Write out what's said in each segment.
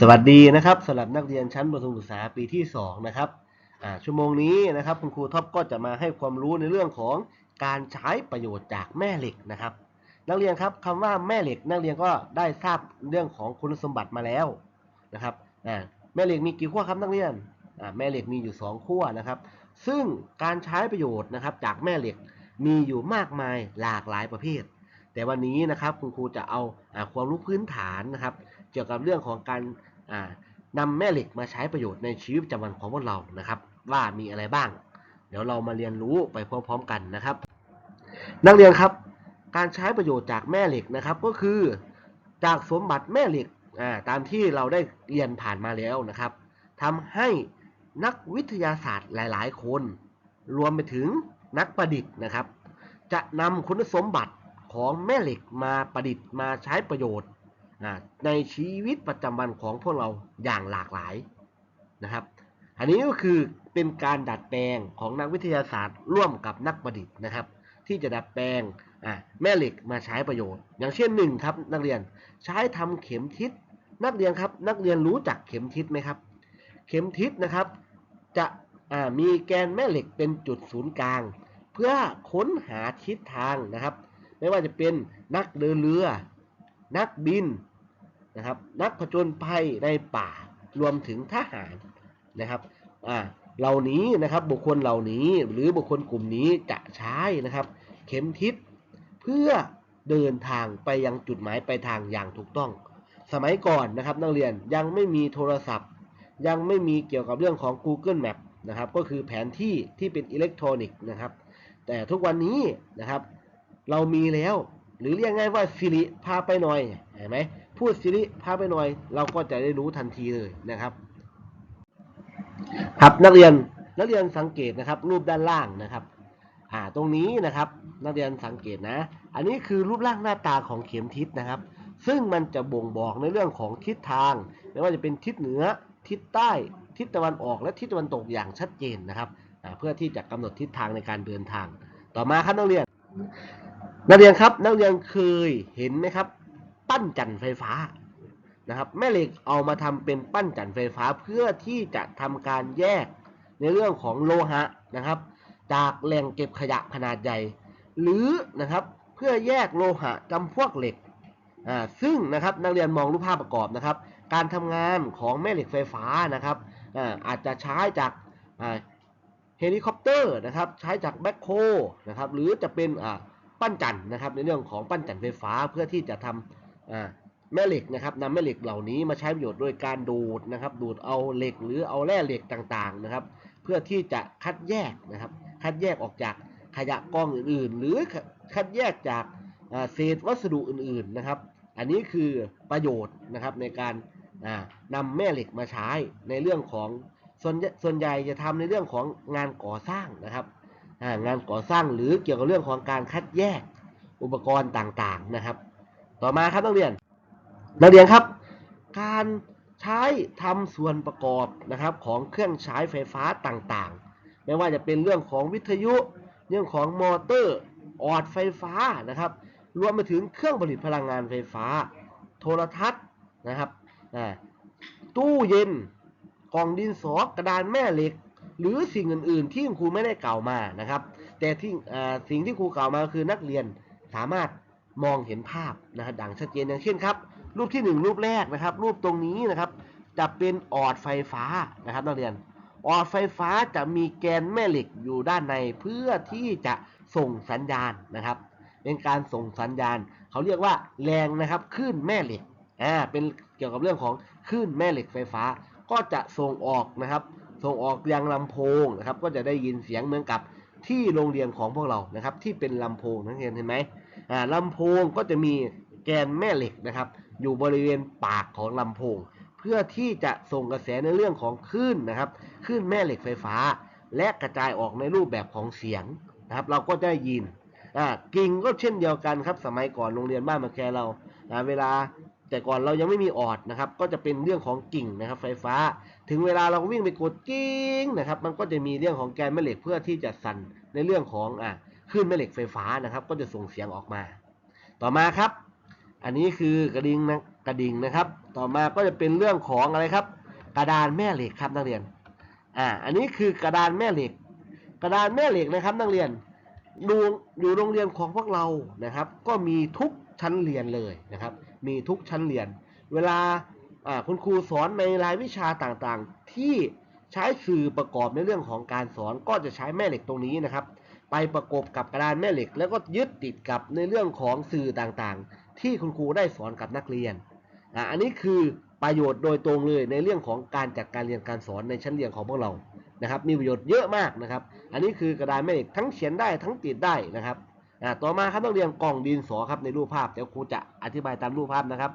สวัสดีนะครับสำหรับนักเรียนชั้นประถมศึกษาปีที่ 2 นะครับชั่วโมงนี้นะครับคุณครูท็อปก็จะมาให้ความรู้ในเรื่องของการใช้ประโยชน์จากแม่เหล็กนะครับ นักเรียนครับคำว่าแม่เหล็ก นักเรียนก็ได้ทราบเรื่องของคุณสมบัติมาแล้วนะครับแม่เหล็กมีกี่ขั้วครับนักเรียนแม่เหล็กมีอยู่สองขั้วนะครับ ซึ่งการใช้ประโยชน์นะครับจากแม่เหล็กมีอยู่มากมายหลากหลายประเภท แต่วันนี้นะครับคุณครูจะเอาอความรู้พื้นฐานนะครับ เกี่ยวกับเรื่องของการอ่านำแม่เหล็กมาใช้ประโยชน์ในชีวิตประจำวันของพวกเรานะครับ ว่ามีอะไรบ้าง เดี๋ยวเรามาเรียนรู้ไปพร้อมๆกันนะครับ นักเรียนครับ การใช้ประโยชน์จากแม่เหล็กนะครับก็คือจากสมบัติแม่เหล็กตามที่เราได้เรียนผ่านมาแล้วนะครับทำให้นักวิทยาศาสตร์หลาย ๆ คน รวมไปถึงนักประดิษฐ์นะครับ จะนำคุณสมบัติ ของแม่เหล็กมาประดิษฐ์มาใช้ประโยชน์ในชีวิตประจำวันของพวกเราอย่างหลากหลายนะครับ อันนี้ก็คือเป็นการดัดแปลงของนักวิทยาศาสตร์ร่วมกับนักประดิษฐ์นะครับ ที่จะดัดแปลงแม่เหล็กมาใช้ประโยชน์ อย่างเช่นหนึ่งครับนักเรียนใช้ทำเข็มทิศนักเรียนครับนักเรียนรู้จักเข็มทิศไหมครับ เข็มทิศนะครับ จะมีแกนแม่เหล็กเป็นจุดศูนย์กลาง เพื่อค้นหาทิศทางนะครับ ไม่ว่าจะเป็นนักเดินเรือ นักบินนะครับ นักผจญภัยในป่ารวมถึงทหารนะครับอ่าเหล่านี้นะครับบุคคลเหล่านี้หรือบุคคลกลุ่มนี้จะใช้นะครับ เข็มทิศเพื่อเดินทางไปยังจุดหมายปลายทางอย่างถูกต้อง สมัยก่อนนะครับนักเรียนยังไม่มีโทรศัพท์ ยังไม่มีเกี่ยวกับเรื่องของ Google Map นะครับก็คือแผนที่ที่เป็นอิเล็กทรอนิกส์นะครับ แต่ทุกวันนี้นะครับ เรามีแล้ว หรือเรียกง่ายว่าสิริพาไปหน่อยเห็นไหมพูดสิริพาไปหน่อย เราก็จะได้รู้ทันทีเลยนะครับ ครับนักเรียนนักเรียนสังเกตนะครับ รูปด้านล่างนะครับ อ่าตรงนี้นะครับ นักเรียนสังเกตนะ อันนี้คือรูปร่างหน้าตาของเข็มทิศนะครับ ซึ่งมันจะบ่งบอกในเรื่องของทิศทางไม่ว่าจะเป็นทิศเหนือทิศใต้ทิศตะวันออกและทิศตะวันตกอย่างชัดเจนนะครับ เพื่อที่จะกำหนดทิศทางในการเดินทาง ต่อมาครับนักเรียน นักเรียนครับนักเรียนเคยเห็นไหมครับ ปั้นจันทร์ไฟฟ้านะครับแม่เหล็กเอามาทำเป็นปั้นจันทร์ไฟฟ้าเพื่อที่จะทำการแยกในเรื่องของโลหะนะครับ จากแหล่งเก็บขยะขนาดใหญ่ หรือนะครับเพื่อแยกโลหะจำพวกเหล็กอ่าซึ่งนะครับนักเรียนมองรูปภาพประกอบนะครับ การทำงานของแม่เหล็กไฟฟ้านะครับอ่าอาจจะใช้จากอ่าเฮลิคอปเตอร์นะครับใช้จากแบ็คโฮนะครับหรือจะเป็นอ่า ปั้นจันทร์นะครับ ในเรื่องของปั้นจันทร์ไฟฟ้าเพื่อที่จะทำอ่าแม่เหล็กนะครับนำแม่เหล็กเหล่านี้มาใช้ประโยชน์โดยการดูดนะครับ ดูดเอาเหล็กหรือเอาแร่เหล็กต่างๆนะครับ เพื่อที่จะคัดแยกนะครับ คัดแยกออกจากขยะกองอื่นๆ หรือคัดแยกจากเศษวัสดุอื่นๆนะครับ อันนี้คือประโยชน์นะครับในการอ่านำแม่เหล็กมาใช้ในเรื่องของส่วนส่วนใหญ่จะทำในเรื่องของงานก่อสร้างนะครับ งานก่อสร้างหรือเกี่ยวกับเรื่องของการคัดแยกอุปกรณ์ต่างๆนะครับ ต่อมาครับนักเรียน นักเรียนครับ การใช้ทำส่วนประกอบนะครับของเครื่องใช้ไฟฟ้าต่างๆ ไม่ว่าจะเป็นเรื่องของวิทยุ เรื่องของมอเตอร์ออดไฟฟ้านะครับ รวมไปถึงเครื่องผลิตพลังงานไฟฟ้า โทรทัศน์นะครับ ตู้เย็น กล่องดินสอกระดานแม่เหล็ก หรือสิ่งอื่น ๆ ที่ครูไม่ได้กล่าวมานะครับ แต่ที่สิ่งที่ครูกล่าวมาคือนักเรียนสามารถมองเห็นภาพนะครับดังชัดเจนอย่างเช่นครับรูปที่หนึ่งรูปแรกนะครับ รูปตรงนี้นะครับ จะเป็นออดไฟฟ้านะครับ นักเรียนออดไฟฟ้าจะมีแกนแม่เหล็กอยู่ด้านในเพื่อที่จะส่งสัญญาณนะครับ เป็นการส่งสัญญาณ เขาเรียกว่าแรงนะครับคลื่นแม่เหล็กอ่าเป็นเกี่ยวกับเรื่องของคลื่นแม่เหล็กไฟฟ้า ก็จะส่งออกนะครับ ส่งออกยังลำโพงนะครับ ก็จะได้ยินเสียงเหมือนกับที่โรงเรียนของพวกเรานะครับ ที่เป็นลำโพงนักเรียนเห็นไหมอ่าลำโพงก็จะมีแกนแม่เหล็กนะครับ อยู่บริเวณปากของลำโพง เพื่อที่จะส่งกระแสในเรื่องของคลื่นนะครับคลื่นแม่เหล็กไฟฟ้า และกระจายออกในรูปแบบของเสียงนะครับ เราก็ได้ยินอ่ากิ่งก็เช่นเดียวกันครับ สมัยก่อนโรงเรียนบ้านมาแคเราเวลา แต่ก่อนเรายังไม่มีออดนะครับ ก็จะเป็นเรื่องของกิ่งนะครับ ไฟฟ้า ถึงเวลาเราวิ่งไปกดกิ้งนะครับ มันก็จะมีเรื่องของแกนแม่เหล็กเพื่อที่จะสั่นในเรื่องของอ่าคลื่นแม่เหล็กไฟฟ้านะครับ ก็จะส่งเสียงออกมา ต่อมาครับ อันนี้คือกระดิ่งนะกระดิ่งนะครับ ต่อมาก็จะเป็นเรื่องของอะไรครับ กระดานแม่เหล็กครับนักเรียนอ่าอันนี้คือกระดานแม่เหล็ก กระดานแม่เหล็กนะครับ นักเรียนดูอยู่โรงเรียนของพวกเรานะครับ ก็มีทุกชั้นเรียนเลยนะครับ มีทุกชั้นเรียน เวลาคุณครูสอนในรายวิชาต่างๆ ที่ใช้สื่อประกอบในเรื่องของการสอนก็จะใช้แม่เหล็กตรงนี้นะครับ ไปประกบกับกระดานแม่เหล็ก แล้วก็ยึดติดกับในเรื่องของสื่อต่างๆ ที่คุณครูได้สอนกับนักเรียนอันนี้คือประโยชน์โดยตรงเลยในเรื่องของการจัดการเรียนการสอนในชั้นเรียนของพวกเรานะครับ มีประโยชน์เยอะมากนะครับ อันนี้คือกระดานแม่เหล็กทั้งเขียนได้ทั้งติดได้นะครับ อ่าต่อมาครับนักเรียนกล่องดินสอครับในรูปภาพเดี๋ยวครูจะอธิบายตามรูปภาพนะครับ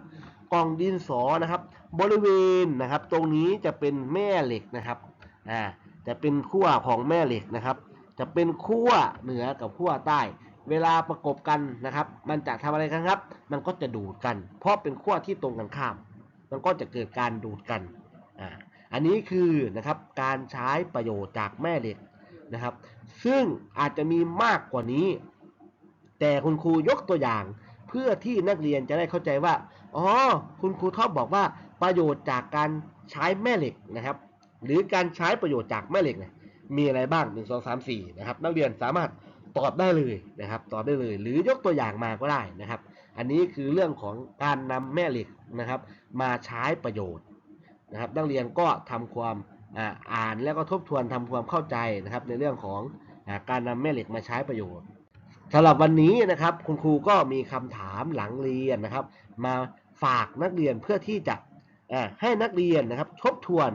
กล่องดินสอนะครับ บริเวณนะครับ ตรงนี้จะเป็นแม่เหล็กนะครับอ่าจะเป็นขั้วของแม่เหล็กนะครับ จะเป็นขั้วเหนือกับขั้วใต้ เวลาประกบกันนะครับ มันจะทำอะไรกันครับ มันก็จะดูดกัน เพราะเป็นขั้วที่ตรงกันข้าม มันก็จะเกิดการดูดกันอ่าอันนี้คือนะครับการใช้ประโยชน์จากแม่เหล็กนะครับ ซึ่งอาจจะมีมากกว่านี้ แต่คุณครูยกตัวอย่าง เพื่อที่นักเรียนจะได้เข้าใจว่าอ๋อคุณครูท็อปบอกว่าประโยชน์จากการใช้แม่เหล็กนะครับ หรือการใช้ประโยชน์จากแม่เหล็กเนี่ยมีอะไรบ้างหนึ่งสองสามสี่นะครับ นักเรียนสามารถตอบได้เลยนะครับ ตอบได้เลย หรือยกตัวอย่างมาก็ได้นะครับ อันนี้คือเรื่องของการนำแม่เหล็กนะครับ มาใช้ประโยชน์นะครับ นักเรียนก็ทำความอ่านแล้วก็ทบทวนทำความเข้าใจนะครับ ในเรื่องของการนำแม่เหล็กมาใช้ประโยชน์ สำหรับวันนี้นะครับคุณครูก็มีคำถามหลังเรียนนะครับ มาฝากนักเรียนเพื่อที่จะให้นักเรียนนะครับทบทวน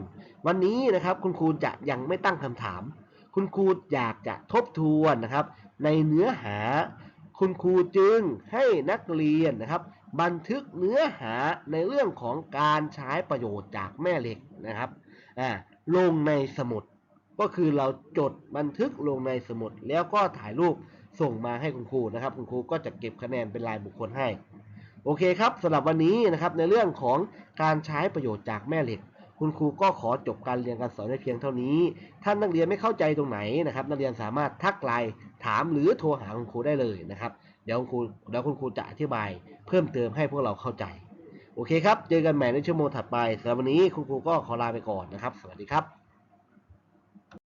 วันนี้นะครับคุณครูจะยังไม่ตั้งคำถาม คุณครูอยากจะทบทวนนะครับ ในเนื้อหา คุณครูจึงให้นักเรียนนะครับ บันทึกเนื้อหาในเรื่องของการใช้ประโยชน์จากแม่เหล็กนะครับลงในสมุด ก็คือเราจดบันทึกลงในสมุด แล้วก็ถ่ายรูปส่งมาให้คุณครูนะครับ คุณครูก็จะเก็บคะแนนเป็นรายบุคคลให้ โอเคครับสำหรับวันนี้นะครับในเรื่องของการใช้ประโยชน์จากแม่เหล็ก คุณครูก็ขอจบการเรียนการสอนในเพียงเท่านี้ ท่านนักเรียนไม่เข้าใจตรงไหนนะครับ นักเรียนสามารถทักไลน์ถามหรือโทรหาคุณครูได้เลยนะครับ เดี๋ยวคุณครูเดี๋ยวคุณครูจะอธิบาย เพิ่มเติมให้พวกเราเข้าใจ โอเคครับ เจอกันใหม่ในชั่วโมงถัดไปสำหรับวันนี้คุณครูก็ขอลาไปก่อนนะครับ สวัสดีครับ